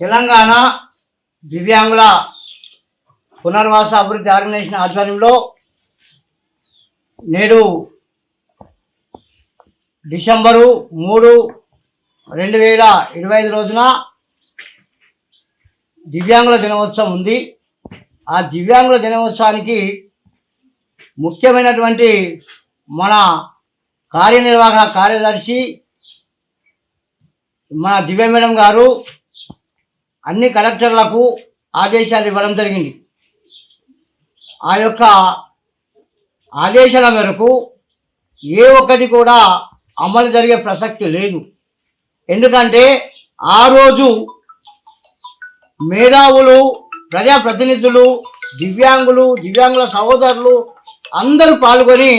తెలంగాణ దివ్యాంగుల పునర్వాస అభివృద్ధి ఆర్గనైజేషన్ ఆధ్వర్యంలో నేడు డిసెంబరు మూడు రెండు వేల ఇరవై ఐదు రోజున దివ్యాంగుల దినోత్సవం ఉంది. ఆ దివ్యాంగుల దినోత్సవానికి ముఖ్యమైనటువంటి మన కార్యనిర్వాహక కార్యదర్శి మన దివ్య మేడం గారు అన్ని కలెక్టర్లకు ఆదేశాలు ఇవ్వడం జరిగింది. ఆ యొక్క ఆదేశాల మేరకు ఏ ఒక్కటి కూడా అమలు జరిగే ప్రసక్తి లేదు. ఎందుకంటే ఆ రోజు మేధావులు ప్రజాప్రతినిధులు దివ్యాంగులు దివ్యాంగుల సహోదరులు అందరూ పాల్గొని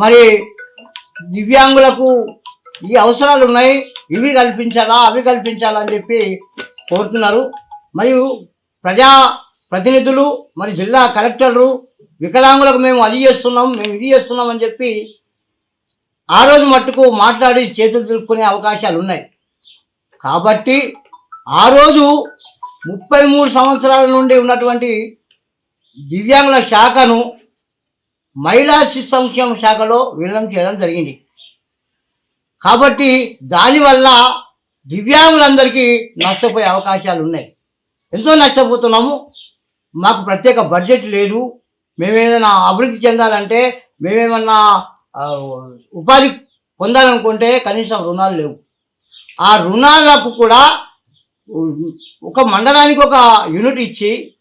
మరి దివ్యాంగులకు ఈ అవసరాలు ఉన్నాయి. ఇవి కల్పించాలా అవి కల్పించాలా అని చెప్పి కోరుతున్నారు. మరియు ప్రజా ప్రతినిధులు మరి జిల్లా కలెక్టర్లు వికలాంగులకు మేము అది చేస్తున్నాం మేము ఇది చేస్తున్నాం అని చెప్పి ఆ రోజు మట్టుకు మాట్లాడి చేతులు దులుపుకునే అవకాశాలు ఉన్నాయి. కాబట్టి ఆ రోజు ముప్పై మూడు సంవత్సరాల నుండి ఉన్నటువంటి దివ్యాంగుల శాఖను మహిళా శిశు సంక్షేమ శాఖలో విలీనం చేయడం జరిగింది. కాబట్టి దానివల్ల దివ్యాంగులందరికీ నష్టపోయే అవకాశాలు ఉన్నాయి. ఎంతో నష్టపోతున్నాము. మాకు ప్రత్యేక బడ్జెట్ లేదు. మేమేదైనా అభివృద్ధి చెందాలంటే మేమేమన్నా ఉపాధి పొందాలనుకుంటే కనీసం రుణాలు లేవు. ఆ రుణాలకు కూడా ఒక మండలానికి ఒక యూనిట్ ఇచ్చి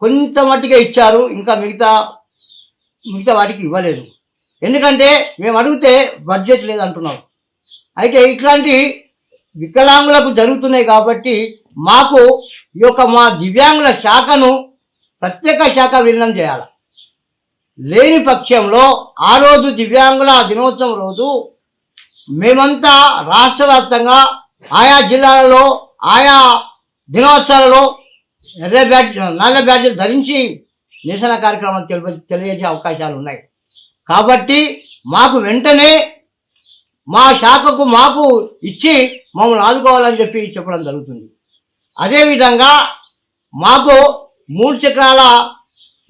కొంత మట్టిగా ఇచ్చారు. ఇంకా మిగతా మిగతా వాటికి ఇవ్వలేదు. ఎందుకంటే మేము అడిగితే బడ్జెట్ లేదంటున్నాం. అయితే ఇట్లాంటి వికలాంగులకు జరుగుతున్నాయి కాబట్టి మాకు ఈ యొక్క మా దివ్యాంగుల శాఖను ప్రత్యేక శాఖ విలీనం చేయాలి. లేని పక్షంలో ఆ రోజు దివ్యాంగుల దినోత్సవం రోజు మేమంతా రాష్ట్ర వ్యాప్తంగా ఆయా జిల్లాలలో ఆయా దినోత్సవాలలో ఎర్ర బ్యాడ్జ్ నల్ల బ్యాడ్జీలు ధరించి నిరసన కార్యక్రమం తెలిప తెలియజేసే అవకాశాలు ఉన్నాయి. కాబట్టి మాకు వెంటనే మా శాఖకు మాకు ఇచ్చి మమ్మల్ని ఆదుకోవాలని చెప్పి చెప్పడం జరుగుతుంది. అదేవిధంగా మాకు మూడు చక్రాల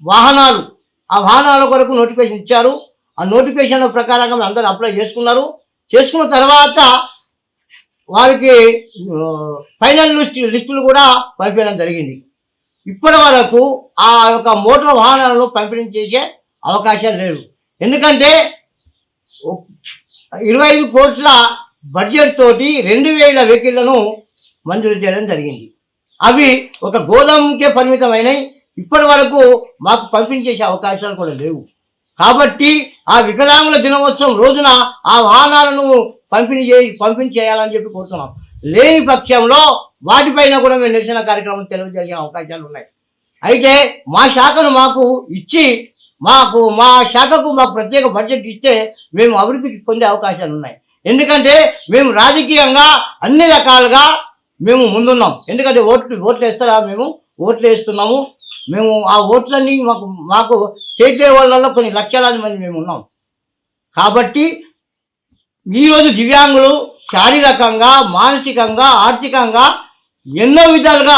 వాహనాలు ఆ వాహనాల కొరకు నోటిఫికేషన్ ఇచ్చారు. ఆ నోటిఫికేషన్ ప్రకారంగా మేము అందరూ అప్లై చేసుకున్నారు. చేసుకున్న తర్వాత వారికి ఫైనల్ లిస్ట్ లిస్టులు కూడా పంపించడం జరిగింది. ఇప్పటి వరకు ఆ యొక్క మోటార్ వాహనాలను పంపిణీ చేసే అవకాశాలు లేవు ఎందుకంటే ఇరవై ఐదు కోట్ల బడ్జెట్ తోటి రెండు వేల వెహికల్లను మంజూరు చేయడం జరిగింది. అవి ఒక గోదాముకే పరిమితమైనవి ఇప్పటి వరకు మాకు పంపిణీ చేసే అవకాశాలు కూడా లేవు. కాబట్టి ఆ వికలాంగుల దినోత్సవం రోజున ఆ వాహనాలను పంపిణీ చేయి పంపిణీ చేయాలని చెప్పి కోరుతున్నాం. లేని పక్షంలో వాటిపైన కూడా మేము నిరసన కార్యక్రమం తెలియజేసే అవకాశాలు ఉన్నాయి. అయితే మా శాఖను మాకు ఇచ్చి మాకు మా శాఖకు మాకు ప్రత్యేక బడ్జెట్ ఇస్తే మేము అభివృద్ధికి పొందే అవకాశాలు ఉన్నాయి. ఎందుకంటే మేము రాజకీయంగా అన్ని రకాలుగా మేము ముందున్నాం. ఎందుకంటే ఓట్లు ఓట్లు వేస్తారా మేము? ఓట్లు వేస్తున్నాము. మేము ఆ ఓట్లన్నీ మాకు మాకు చేసే వాళ్ళలో కొన్ని లక్షలాది మంది మేము ఉన్నాం. కాబట్టి ఈరోజు దివ్యాంగులు శారీరకంగా మానసికంగా ఆర్థికంగా ఎన్నో విధాలుగా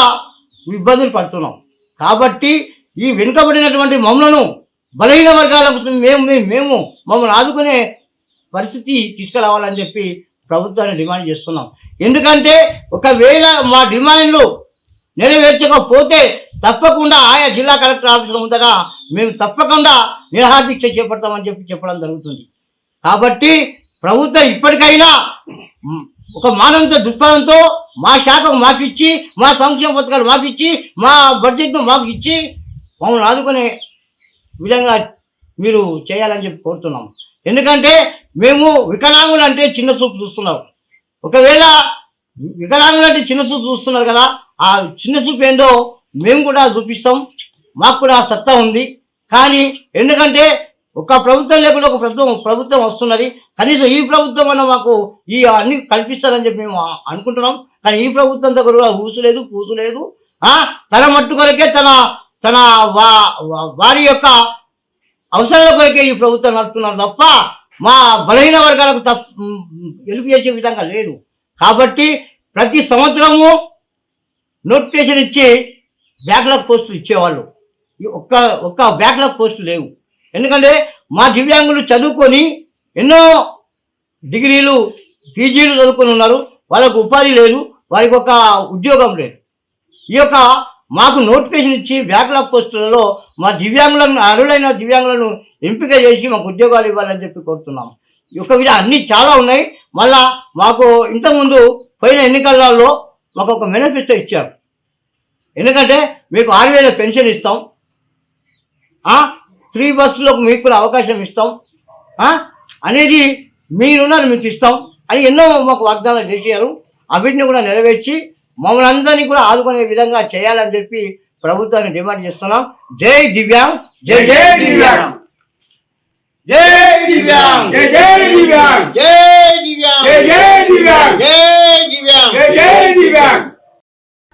ఇబ్బందులు పడుతున్నాం. కాబట్టి ఈ వెనుకబడినటువంటి మమ్మలను బలహీన వర్గాలకు మేము మేము- మేము మమ్మల్ని ఆదుకునే పరిస్థితి తీసుకురావాలని చెప్పి ప్రభుత్వాన్ని డిమాండ్ చేస్తున్నాం. ఎందుకంటే ఒకవేళ మా డిమాండ్లు నెరవేర్చకపోతే తప్పకుండా ఆయా జిల్లా కలెక్టర్ ఆఫీసుల ముందర మేము తప్పకుండా నిరహాదీక్ష చేపడతామని చెప్పి చెప్పడం జరుగుతుంది. కాబట్టి ప్రభుత్వం ఇప్పటికైనా ఒక మానవత దృక్పథంతో మా శాఖకు మాకు ఇచ్చి మా సంక్షేమ పథకాలు మాకు ఇచ్చి మా బడ్జెట్ను మాకు ఇచ్చి మమ్మల్ని ఆదుకునే విధంగా మీరు చేయాలని చెప్పి కోరుతున్నాం. ఎందుకంటే మేము వికలాంగులు అంటే చిన్న చూపు చూస్తున్నాం. ఒకవేళ వికలాంగులు అంటే చిన్న చూపు చూస్తున్నారు కదా ఆ చిన్న చూపు ఏందో మేము కూడా చూపిస్తాం మాకు కూడా సత్తా ఉంది. కానీ ఎందుకంటే ఒక ప్రభుత్వం లేకుండా ఒక ప్రభుత్వం ప్రభుత్వం వస్తున్నది. కనీసం ఈ ప్రభుత్వం అన్న మాకు ఈ అన్ని కల్పిస్తారని చెప్పి మేము అనుకుంటున్నాం. కానీ ఈ ప్రభుత్వం దగ్గర కూడా ఊసు లేదు పూసు లేదు. తన మట్టు కొరకే తన తన వా వారి యొక్క అవసరాల కొరకే ఈ ప్రభుత్వం నడుపుతున్నారు తప్ప మా బలహీన వర్గాలకు తప్ప హెల్ప్ చేసే విధంగా లేదు. కాబట్టి ప్రతి సంవత్సరము నోటిఫికేషన్ ఇచ్చి బ్యాక్లాగ్ పోస్టులు ఇచ్చేవాళ్ళు. ఒక్క ఒక్క బ్యాక్లాగ్ పోస్టులు లేవు. ఎందుకంటే మా దివ్యాంగులు చదువుకొని ఎన్నో డిగ్రీలు పీజీలు చదువుకొని ఉన్నారు. వాళ్ళకు ఉపాధి లేదు. వారికి ఒక ఉద్యోగం లేదు. ఈ యొక్క మాకు నోటిఫికేషన్ ఇచ్చి బ్యాక్లాగ్ పోస్టులలో మా దివ్యాంగులను అర్హులైన దివ్యాంగులను ఎంపిక చేసి మాకు ఉద్యోగాలు ఇవ్వాలని చెప్పి కోరుతున్నాం. ఈ యొక్క విధంగా అన్నీ చాలా ఉన్నాయి. మళ్ళా మాకు ఇంతకుముందు పోయిన ఎన్నికలలో మాకు ఒక మేనిఫెస్టో ఇచ్చారు. ఎందుకంటే మీకు ఆరు వేల పెన్షన్ ఇస్తాం. ఫ్రీ బస్సులకు మీకు కూడా అవకాశం ఇస్తాం. అనేది మీ రుణాలు మీకు ఇస్తాం అని ఎన్నో మాకు వాగ్దానాలు చేశారు. అవిటిని కూడా నెరవేర్చి మమ్మల్ని అందరినీ కూడా ఆదుకునే విధంగా చేయాలని చెప్పి ప్రభుత్వాన్ని డిమాండ్ చేస్తున్నాం. జై దివ్యాంగ్ జై జై దివ్యాంగ్ జై దివ్యాంగ్. జై జై దివ్యాంగ్. జై దివ్యాంగ్. జై జై దివ్యాంగ్. జై దివ్యాంగ్. జై జై దివ్యాంగ్.